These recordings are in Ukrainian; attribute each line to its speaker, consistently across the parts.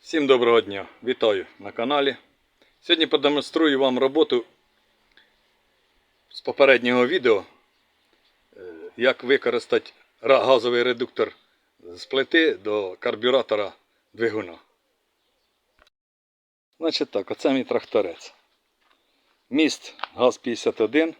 Speaker 1: Всім доброго дня! Вітаю на каналі. Сьогодні продемонструю вам роботу з попереднього відео, е, як використати газовий редуктор з плити до карбюратора двигуна. Значить так, оце мій тракторець. Міст ГАЗ-51.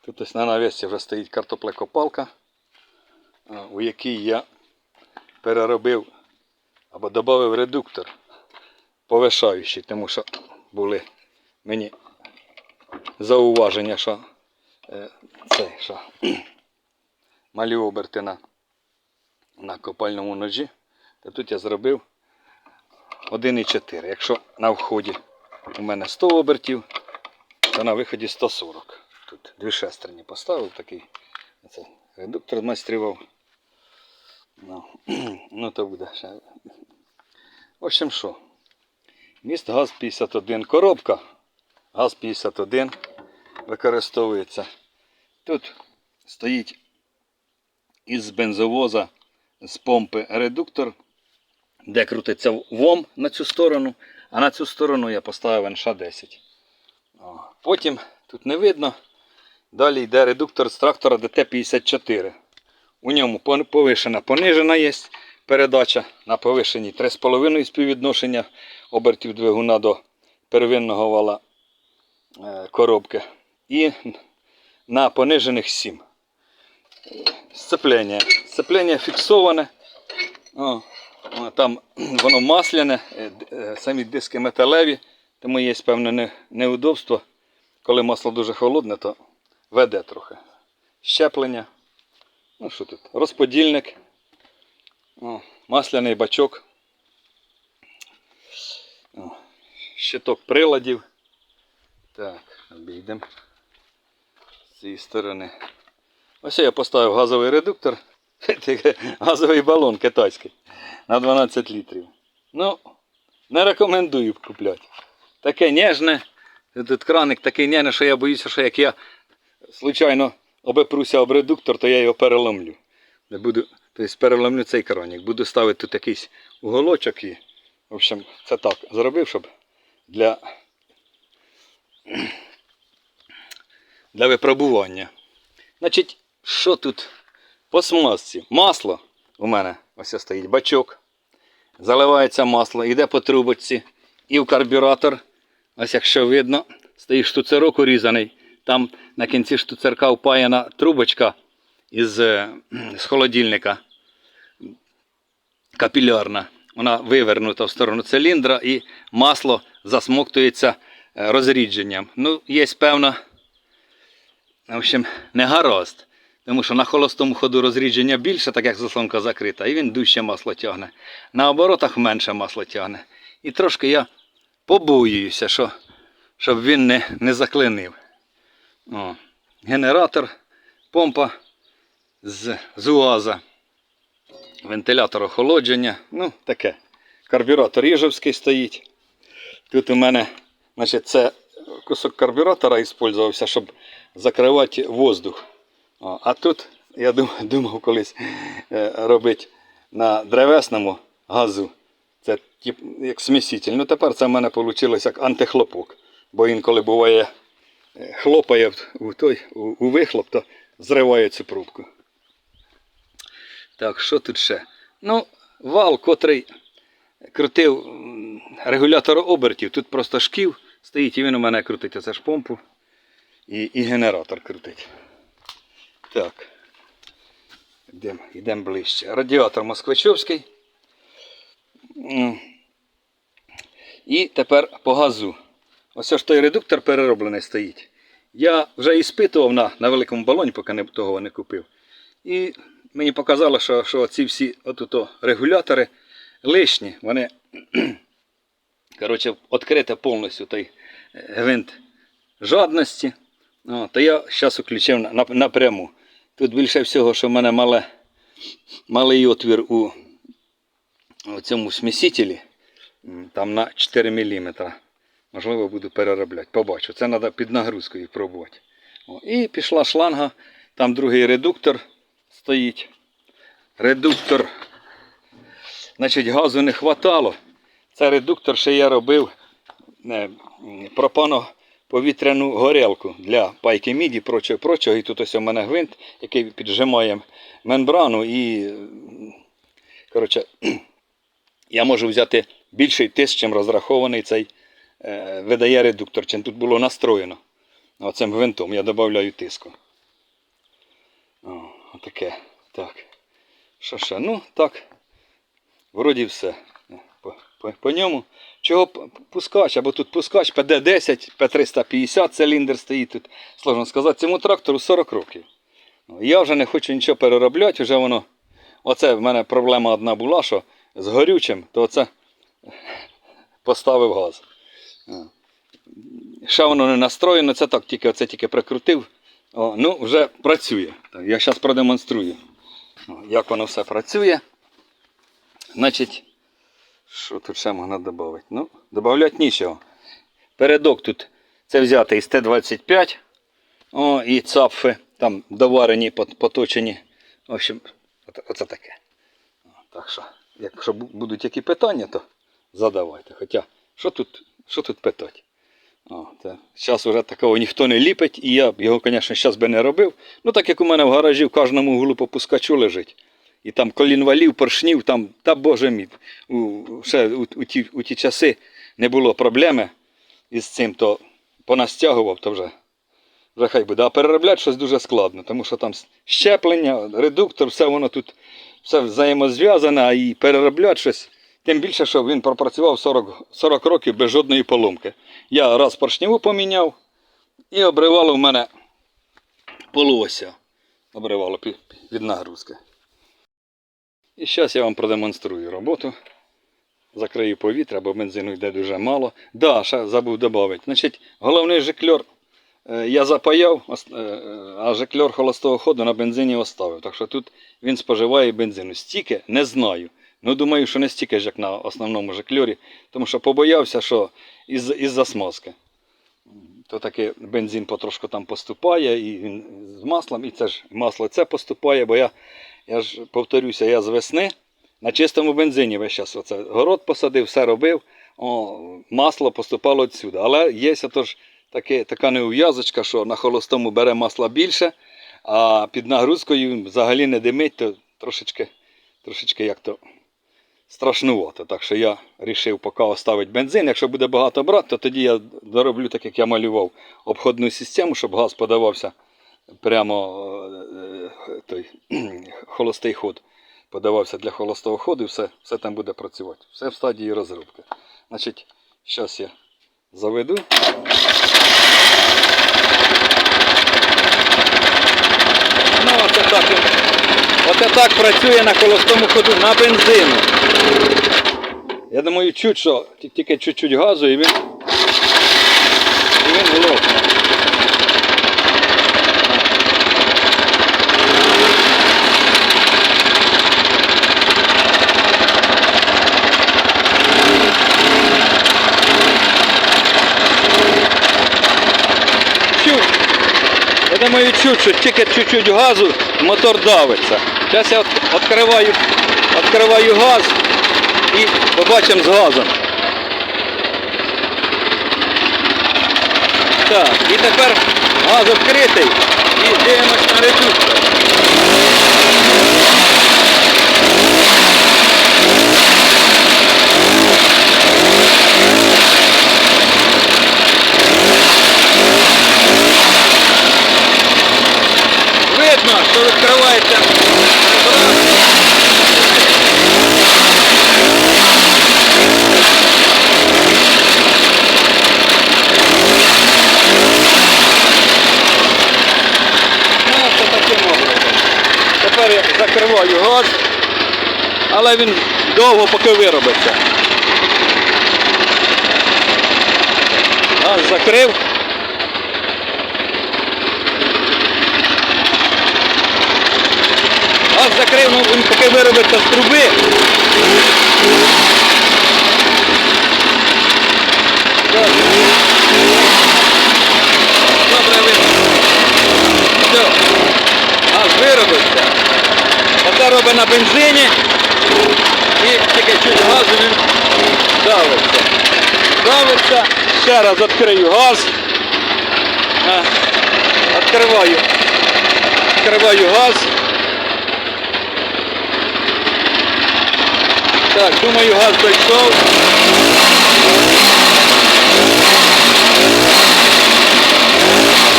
Speaker 1: Тут ось на навісці вже стоїть картоплекопалка, у якій я переробив або додав редуктор повишаючий, тому що були мені зауваження, що е, це, що малі оберти на, на копальному ножі. То тут я зробив 1,4. Якщо на вході у мене 100 обертів, то на виході 140. Тут дві шестерні поставив такий. Редуктор змайстрував. Ну, ну то буде ще. В общем, що? Міст ГАЗ-51. Коробка ГАЗ-51 використовується. Тут стоїть із бензовоза з помпи редуктор, де крутиться ВОМ на цю сторону, а на цю сторону я поставив НШ-10. Потім тут не видно. Далі йде редуктор з трактора ДТ-54. У ньому повишена, понижена є передача на повишеній 3,5 співвідношення обертів двигуна до первинного вала е, коробки. І на понижених 7. Сцеплення. Сцеплення фіксоване. О, там воно масляне, е, е, самі диски металеві, тому є певне неудобство. Коли масло дуже холодне, то веде трохи. Щеплення. Ну що тут? Розподільник. О, масляний бачок. О, щиток приладів. Так, обійдемо з цієї сторони. Ось я поставив газовий редуктор. Газовий балон китайський на 12 літрів. Ну, не рекомендую купляти. Таке ніжне. Тут краник такий ніжний, що я боюся, що як я случайно обепруся об редуктор, то я його переломлю. Не буду, тобто переломлю цей краник. Буду ставити тут якийсь уголочок і, в общем, це так зробив, щоб для, для випробування. Значить, що тут по смазці? Масло у мене ось стоїть бачок. Заливається масло, йде по трубочці і в карбюратор. Ось якщо видно, стоїть штуцерок урізаний. Там на кінці штуцерка впаяна трубочка із е, з холодильника капілярна. Вона вивернута в сторону циліндра і масло засмоктується е, розрідженням. Ну, є певна, в общем, не гаразд. Тому що на холостому ходу розрідження більше, так як заслонка закрита, і він дужче масло тягне. На оборотах менше масло тягне. І трошки я побоююся, що, щоб він не, не заклинив. О, генератор, помпа з, з УАЗа, вентилятор охолодження. Ну, таке. Карбюратор Їжовський стоїть. Тут у мене значить, це кусок карбюратора використовувався, щоб закривати воздух. А тут я думав, думав колись е, робити на древесному газу. Це як сміситель. Ну тепер це в мене вийшло як антихлопок. Бо інколи буває е, хлопає у, той, у, у вихлоп, то зриває цю пробку. Так, що тут ще? Ну, вал, котрий крутив регулятор обертів. Тут просто шків стоїть і він у мене крутить оце ж помпу. І, і генератор крутить. Так. Йдемо йдем ближче. Радіатор Москвичовський. І тепер по газу. Ось ж той редуктор перероблений стоїть. Я вже іспитував на, на великому балоні, поки не, того не купив. І мені показало, що, що ці всі отуто регулятори лишні. Вони коротше, відкрите повністю той е, гвинт жадності. О, то я зараз включив на- на- напряму. Тут більше всього, що в мене мале, малий отвір у, у цьому смісителі. Там на 4 мм. Можливо, буду переробляти. Побачу. Це треба під нагрузкою пробувати. О, і пішла шланга. Там другий редуктор стоїть. Редуктор Значить, газу не хватало. Це редуктор ще я робив пропано-повітряну горілку для пайки міді, прочого, прочого. І тут ось у мене гвинт, який піджимає мембрану. І, коротше, я можу взяти більший тиск, чим розрахований цей е, видає редуктор, чим тут було настроєно. Оцим гвинтом я додаю тиску. О, отаке. Так. Що ще? Ну, так. Вроді все. По, по, по ньому. Чого пускач? Або тут пускач ПД-10, П350 циліндр стоїть тут. Сложно сказати, цьому трактору 40 років. Ну, Я вже не хочу нічого переробляти, вже воно. Оце в мене проблема одна була, що з горючим, то оце поставив газ. Ще воно не настроєно, це так, тільки оце тільки прикрутив. О, ну, вже працює. Я зараз продемонструю, як воно все працює. Значить, що тут ще можна додати? Ну, додати нічого. Передок тут це взятий з Т-25. О, і цапфи там доварені, поточені. В общем, оце таке. Так що, якщо будуть які питання, то задавайте. Хоча, що тут, що тут питати? О. Зараз вже такого ніхто не ліпить, і я його, звісно, зараз би не робив. Ну, так як у мене в гаражі в кожному углу по пускачу лежить. І там колінвалів, поршнів, там, та боже мій, у, ще у, у, ті, у ті часи не було проблеми із цим, то понастягував, то вже, вже хай буде. А переробляти щось дуже складно, тому що там щеплення, редуктор, все воно тут все взаємозв'язане, і переробляти щось. Тим більше, що він пропрацював 40, 40 років без жодної поломки. Я раз поршневу поміняв і обривало в мене полуося. Обривало від нагрузки. І зараз я вам продемонструю роботу. Закрию повітря, бо бензину йде дуже мало. Да, ще забув додати. Значить, головний жикльор е, я запаяв, е, е, а жикльор холостого ходу на бензині оставив. Так що тут він споживає бензину. Стільки не знаю. Ну, думаю, що не стільки ж, як на основному жикльорі, тому що побоявся, що із, із-за смазки. То таки бензин потрошку там поступає, і він з маслом, і це ж масло це поступає, бо я, я ж повторюся, я з весни на чистому бензині весь час оце город посадив, все робив, о, масло поступало відсюди. Але є тож таке, така неув'язочка, що на холостому бере масла більше, а під нагрузкою взагалі не димить, то трошечки, трошечки як то страшнувато. Так що я вирішив поки оставити бензин. Якщо буде багато брати, то тоді я дороблю так, як я малював, обходну систему, щоб газ подавався прямо е, е, той холостий ход. Подавався для холостого ходу і все, все там буде працювати. Все в стадії розробки. Значить, зараз я заведу. Ну, оце так, оце так працює на холостому ходу на бензину. Я думаю, чуть що, тільки чуть-чуть газу і він. І він глохне. Чуть. Я думаю, чуть, що тільки чуть-чуть газу, мотор давиться. Зараз я відкриваю, відкриваю газ і побачимо з газом. Так, і тепер газ відкритий і дивимось на редуктор. Видно, що відкривається. Ну, це таким образом. Тепер я закриваю газ, але він довго поки виробиться. Газ закрив. Газ закрив, ну він поки виробиться з труби. Добре видно. Все. Виробився. Оце робить на бензині. І тільки чуть газу він давиться. Давиться. Ще раз відкрию газ. А, Відкриваю. Відкриваю газ. Так, думаю, газ дійшов.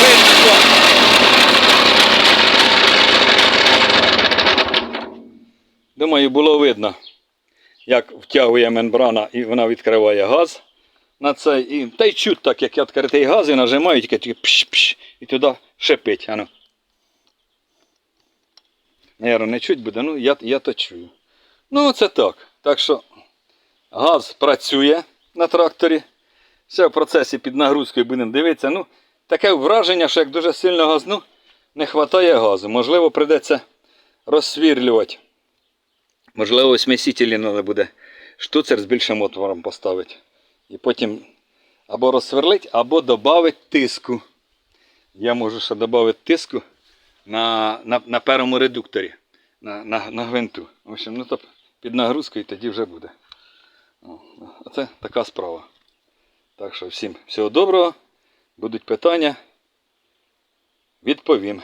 Speaker 1: Видно, Думаю, було видно, як втягує мембрана і вона відкриває газ на цей. І, та й чуть так, як я відкритий газ і нажимаю, тільки тільки пш-пш, і туди шипить. Ану. Наверно, не чуть буде, ну я, я то чую. Ну, це так. Так що газ працює на тракторі. Все в процесі під нагрузкою будемо дивитися. Ну, таке враження, що як дуже сильно газну, не вистачає газу. Можливо, прийдеться розсвірлювати. Можливо, смісителі треба буде штуцер з більшим отвором поставити. І потім або розсверлить, або додати тиску. Я можу ще додати тиску на, на, на першому редукторі, на, на, на гвинту. В общем, ну то під нагрузкою тоді вже буде. Оце така справа. Так що всім всього доброго. Будуть питання. Відповім.